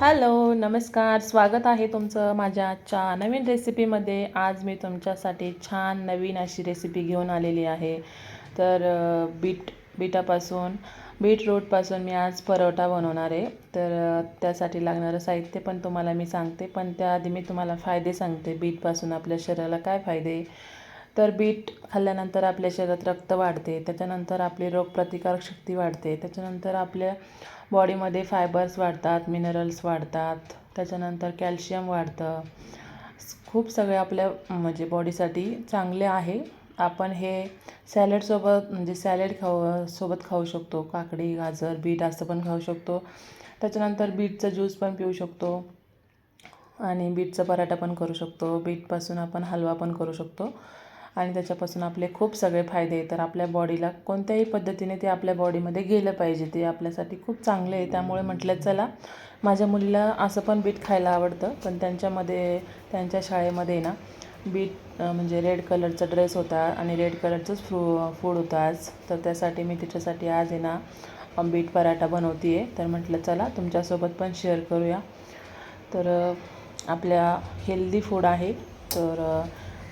Hello नमस्कार. स्वागत आहे तुमचं माझ्या आजच्या नवीन रेसिपीमध्ये. आज मी तुमच्यासाठी छान नवीन अशी रेसिपी घेऊन आलेली आहे. तर बीट बीटापासून बीटरूटपासून मी आज परोठा बनवणार आहे. तर त्यासाठी लागणारं साहित्य पण तुम्हाला मी सांगते. पण त्याआधी मी तुम्हाला फायदे सांगते. बीटपासून आपल्या शरीराला काय फायदे? तर बीट खाल्ल्यानंतर आपल्या शरीरात रक्त वाढते त्याच्यानंतर आपली रोगप्रतिकारक शक्ती वाढते त्याच्यानंतर आपल्या बॉडीमध्ये फायबर्स वाढतात मिनरल्स वाढतात त्याच्यानंतर कॅल्शियम वाढतं. खूप सगळे आपल्या म्हणजे बॉडीसाठी चांगले आहे. आपण हे सॅलडसोबत म्हणजे सॅलड खाऊ सोबत खाऊ शकतो. काकडी गाजर बीट असं पण खाऊ शकतो. त्याच्यानंतर बीटचा ज्यूस पण पिऊ शकतो. आणि बीटचा पराठा पण करू शकतो. बीटपासून आपण हलवा पण करू शकतो. आणि त्याच्यापासून आपले खूप सगळे फायदे आहे तर आपल्या बॉडीला कोणत्याही पद्धतीने ते आपल्या बॉडीमध्ये गेलं पाहिजे. ते आपल्यासाठी खूप चांगले आहे. त्यामुळे म्हटलं चला माझ्या मुलीला असं पण बीट खायला आवडतं. पण त्यांच्यामध्ये त्यांच्या शाळेमध्ये ना बीट म्हणजे रेड कलरचा ड्रेस होता आणि रेड कलरचंच फ्रू फूड होतं आज. तर त्यासाठी मी तिच्यासाठी आज आहे ना बीट पराठा बनवते आहे तर म्हटलं चला तुमच्यासोबत पण शेअर करूया. तर आपल्या हेल्दी फूड आहे. तर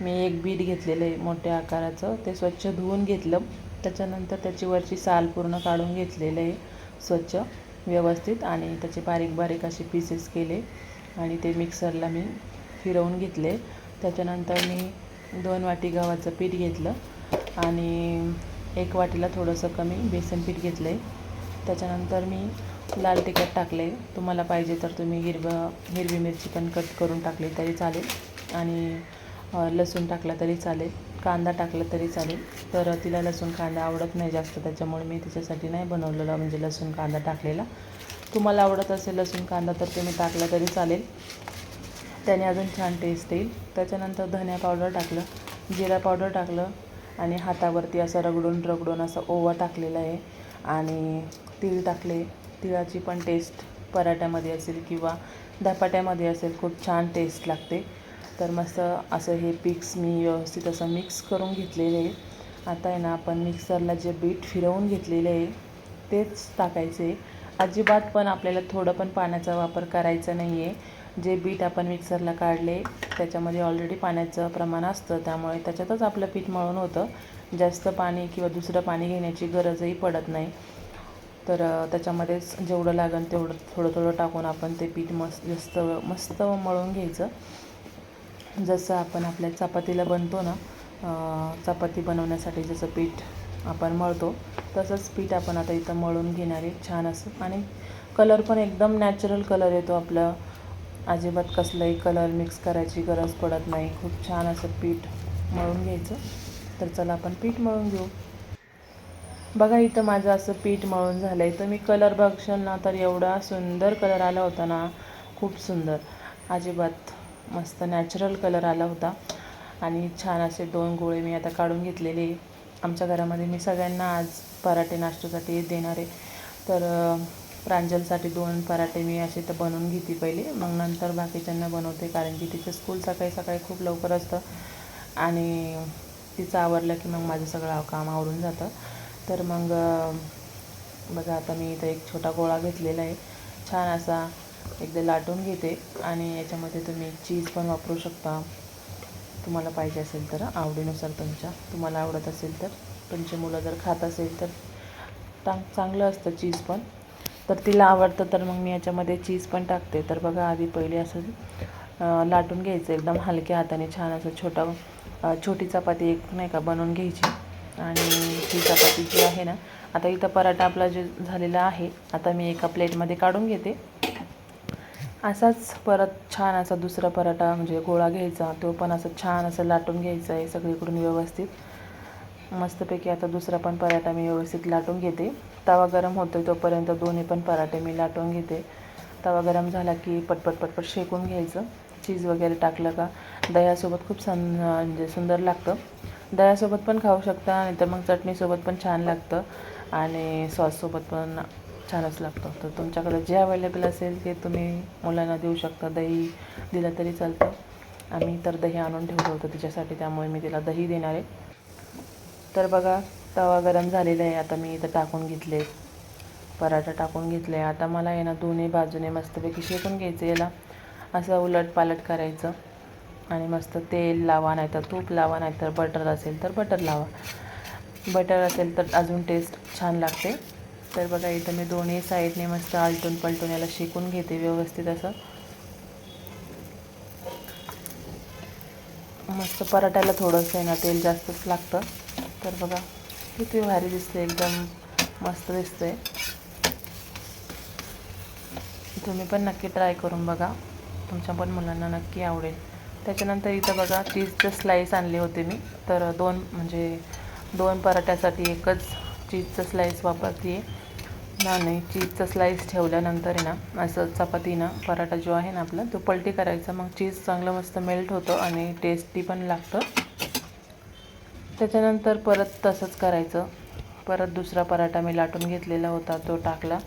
मी एक बीट घेतलेलं आहे मोठ्या आकाराचं. ते स्वच्छ धुवून घेतलं. त्याच्यानंतर त्याची वरची साल पूर्ण काढून घेतलेलं आहे स्वच्छ व्यवस्थित आणि त्याचे बारीक बारीक असे पीसेस केले आणि ते मिक्सरला मी फिरवून घेतले. त्याच्यानंतर मी दोन वाटी गव्हाचं पीठ घेतलं आणि एक वाटीला थोडंसं कमी बेसन पीठ घेतलं आहे त्याच्यानंतर मी लाल तिखट टाकले तुम्हाला पाहिजे तर तुम्ही हिरवं हिरवी मिरची पण कट करून टाकली तरी चालेल. आणि लसूण टाकला तरी चालेल कांदा टाकला तरी चालेल तर तिला लसूण कांदा आवडत नाही जास्त त्याच्यामुळे मी तिच्यासाठी नाही बनवलेलं म्हणजे लसूण कांदा टाकलेला. तुम्हाला आवडत असेल लसूण कांदा तर तुम्ही टाकला तरी चालेल. त्याने अजून छान टेस्ट येईल. त्याच्यानंतर धनिया पावडर टाकलं जिरा पावडर टाकलं आणि हातावरती असं रगडून रगडून असं ओवा टाकलेला आहे आणि तीळ टाकले. तिळाची पण टेस्ट पराठ्यामध्ये असेल किंवा धपाट्यामध्ये असेल खूप छान टेस्ट लागते. तर मस्त असं हे पिक्स मी व्यवस्थित असं मिक्स करून घेतलेले आहे. आता आहे ना आपण मिक्सरला जे बीट फिरवून घेतलेले आहे तेच टाकायचे. अजिबात पण आपल्याला थोडं पण पाण्याचा वापर करायचा नाही आहे. जे बीट आपण मिक्सरला काढले त्याच्यामध्ये ऑलरेडी पाण्याचं प्रमाण असतं. त्यामुळे त्याच्यातच आपलं पीठ मळून होतं. जास्त पाणी किंवा दुसरं पाणी घेण्याची गरजही पडत नाही. तर त्याच्यामध्येच जेवढं लागेल तेवढं थोडं थोडं टाकून आपण ते पीठ मस्त जास्त मस्त मळून घ्यायचं. जसं आपण आपल्या चपातीला बनतो ना चपाती बनवण्यासाठी जसं पीठ आपण मळतो तसंच पीठ आपण आता इथं मळून घेणार आहे. छान असं. आणि कलर पण एकदम नॅचरल कलर येतो आपलं. अजिबात कसलाही कलर मिक्स करायची गरज पडत नाही. खूप छान असं पीठ मळून घ्यायचं. तर चला आपण पीठ मळून घेऊ. बघा इथं माझं असं पीठ मळून झालं आहे तर मी कलर बघशाल ना तर एवढा सुंदर कलर आला होता ना. खूप सुंदर. अजिबात. मस्त नॅचरल कलर आला होता. आणि छान असे दोन गोळे मी आता काढून घेतलेले. आमच्या घरामध्ये मी सगळ्यांना आज पराठे नाश्त्यासाठी देणार आहे. तर प्रांजलसाठी दोन पराठे मी असे तर बनवून घेते पहिले. मग नंतर बाकीच्यांना बनवते कारण की तिचं स्कूल सकाळी सकाळी खूप लवकर असतं. आणि तिचं आवरलं की मग माझं सगळं काम आवरून जातं. तर मग बघा आता मी इथं एक छोटा गोळा घेतलेला आहे. छान असा एकदा लाटून घेते आणि याच्यामध्ये तुम्ही चीज पण वापरू शकता. तुम्हाला पाहिजे असेल तर आवडीनुसार तुमच्या. तुम्हाला आवडत असेल तर तुमची मुलं जर खात असेल तर चांग चांगलं असतं चीज पण. तर तिला आवडतं तर मग मी याच्यामध्ये चीज पण टाकते. तर बघा आधी पहिले असं लाटून घ्यायचं. एकदम हलक्या हाताने छान असं छोटा छोटी चपाती एक नाही का बनवून घ्यायची. आणि ही चपाती जी आहे ना आता इथं पराठा आपला जे झालेला आहे आता मी एका प्लेटमध्ये काढून घेते. असाच परत छान असा दुसरा पराठा म्हणजे गोळा घ्यायचा तो पण असं छान असं लाटून घ्यायचा आहे सगळीकडून व्यवस्थित. मस्तपैकी आता दुसरा पण पराठा मी व्यवस्थित लाटून घेते. तवा गरम होतो तोपर्यंत दोन्ही पण पराठे मी लाटून घेते. तवा गरम झाला की पटपट पटपट शेकून घ्यायचं. चीज वगैरे टाकलं का दह्यासोबत खूप सं म्हणजे सुंदर लागतं. दह्यासोबत पण खाऊ शकता आणि तर मग चटणीसोबत पण छान लागतं. आणि सॉससोबत पण छानच लागतं. तर तुमच्याकडे जे अवेलेबल असेल ते तुम्ही मुलांना देऊ शकता. दही दिलं तरी चालतं. आम्ही तर दही आणून ठेवलं होतं तिच्यासाठी त्यामुळे मी तिला दही देणार आहे. तर बघा तवा गरम झालेला आहे. आता मी इथं टाकून घेतले. पराठा टाकून घेतले. आता मला आहे ना दोन्ही बाजूने मस्तपैकी शेकून घ्यायचं याला. असं उलट पालट करायचं. आणि मस्त तेल लावा नाही तर तूप लावा नाही तर बटर असेल तर बटर लावा. बटर असेल तर अजून टेस्ट छान लागते. तर बघा इथं मी दोन्ही साईडने मस्त आलटून पलटून याला शिकून घेते व्यवस्थित असं. मस्त पराठ्याला थोडंसं आहे ना तेल जास्तच लागतं. तर बघा किती भारी दिसते एकदम मस्त दिसते तुम्ही पण नक्की ट्राय करून बघा. तुमच्या पण मुलांना नक्की आवडेल. त्याच्यानंतर इथं बघा चीजचं स्लाईस आणले होते मी. तर दोन म्हणजे दोन पराठ्यासाठी एकच चीजचं स्लाईस वापरते आहे ना नाही चीजचं स्लाईस ठेवल्यानंतर आहे ना असं चपातीनं पराठा जो आहे ना आपला तो पलटी करायचा. मग चीज चांगलं मस्त मेल्ट होतं आणि टेस्टी पण लागतं. त्याच्यानंतर परत तसंच करायचं. परत दुसरा पराठा मी लाटून घेतलेला होता तो टाकला.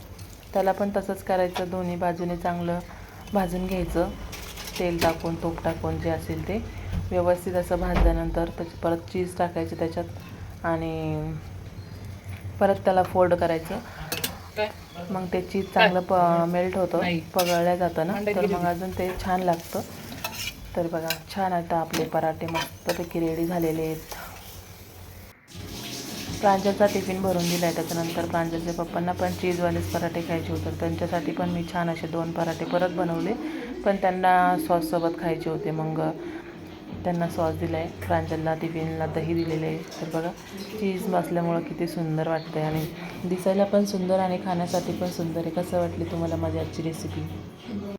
त्याला पण तसंच करायचं. दोन्ही बाजूने चांगलं भाजून घ्यायचं. तेल टाकून तूप टाकून जे असेल ते. व्यवस्थित असं भाजल्यानंतर त्याची परत चीज टाकायची त्याच्यात. आणि परत त्याला फोल्ड करायचं. मग ते चीज चांगलं प मेल्ट होतं. पगळल्या जातं ना. तर मग अजून ते छान लागतं. तर बघा छान आता आपले पराठे मस्तपैकी रेडी झालेले आहेत. प्रांजलचा टिफिन भरून दिला आहे त्याच्यानंतर प्रांजलच्या पप्पांना पण चीजवालेच पराठे खायचे होते. त्यांच्यासाठी पण मी छान असे दोन पराठे परत बनवले. पण त्यांना सॉससोबत खायचे होते. मग त्यांना सॉस दिला आहे प्रांजलला टिफिनला दही दिलेलं आहे. तर बघा चीज बसल्यामुळं किती सुंदर वाटतं आहे आणि दिसायला पण सुंदर आणि खाण्यासाठी पण सुंदर आहे. कसं वाटली तुम्हाला माझी आजची रेसिपी